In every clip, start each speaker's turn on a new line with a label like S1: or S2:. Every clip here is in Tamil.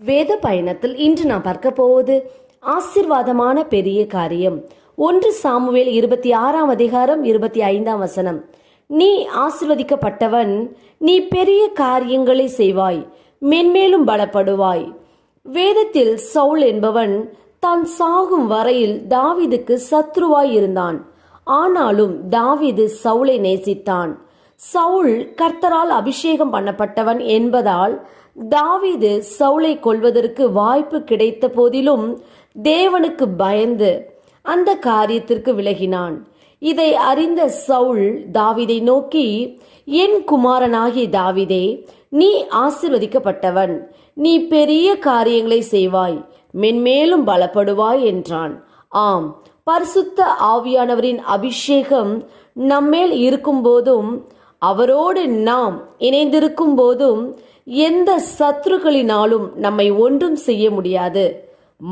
S1: வேத பயணத்தில் இன்று நாம் பார்க்க போவது ஆசிர்வாதமான பெரிய காரியம். ஒன்று சாமுவேல் இருபத்தி ஆறாம் அதிகாரம் இருபத்தி ஐந்தாம் வசனம். நீ ஆசிர்வதிக்கப்பட்டவன் நீ பெரிய காரியங்களை செய்வாய் மென்மேலும் பலப்படுவாய். வேதத்தில் சவுல் என்பவன் தான் சாகும் வரையில் தாவீதுக்கு சத்ருவாய் இருந்தான். ஆனாலும் தாவீது சவுலை நேசித்தான். சவுல் கர்த்தரால் அபிஷேகம் பண்ணப்பட்டவன் என்பதால் தாவீது சவுளை கொல்வதற்கு வாய்ப்பு கிடைத்த போதிலும் தேவனுக்கு பயந்து அந்த காரியத்திற்கு விலகினான். இதை அறிந்த சவுல் தாவிதை நோக்கி என் குமாரனாகிய தாவிதே நீ ஆசிர்வதிக்கப்பட்டவன். நீ பெரிய காரியங்களை செய்வாய். மென்மேலும் பலப்படுவாய் என்றான். ஆம் பரிசுத்த ஆவியானவரின் அபிஷேகம் நம்மேல் இருக்கும்போதும் அவரோடு நாம் இணைந்திருக்கும் போதும் எந்த சத்துருக்களினாலும் நம்மை ஒன்றும் செய்ய முடியாது.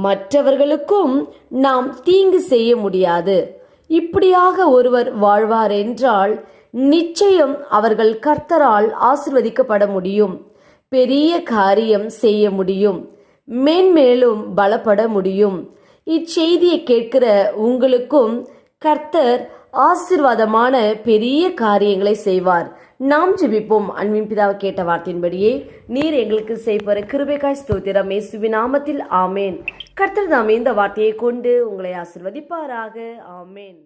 S1: மற்றவர்களுக்கும் நாம் தீங்கு செய்ய முடியாது. இப்படியாக ஒருவர் வாழ்வார் என்றால் நிச்சயம் அவர்கள் கர்த்தரால் ஆசிர்வதிக்கப்பட முடியும். பெரிய காரியம் செய்ய முடியும். மேன்மேலும் பலப்பட முடியும். இச்செய்தியை கேட்கிற உங்களுக்கும் கர்த்தர் ஆசிர்வாதமான பெரிய காரியங்களை செய்வார். நாம் ஜெபிப்போம். அன்பின் பிதாவை கேட்ட வார்த்தையின்படியே நீர் எங்களுக்கு செய்பற கிருபைக்காய் ஸ்தோத்திரம். இயேசுவின் நாமத்தில். ஆமேன். கர்த்தர் தாமே இந்த வார்த்தையை கொண்டு உங்களை ஆசிர்வதிப்பாராக. ஆமேன்.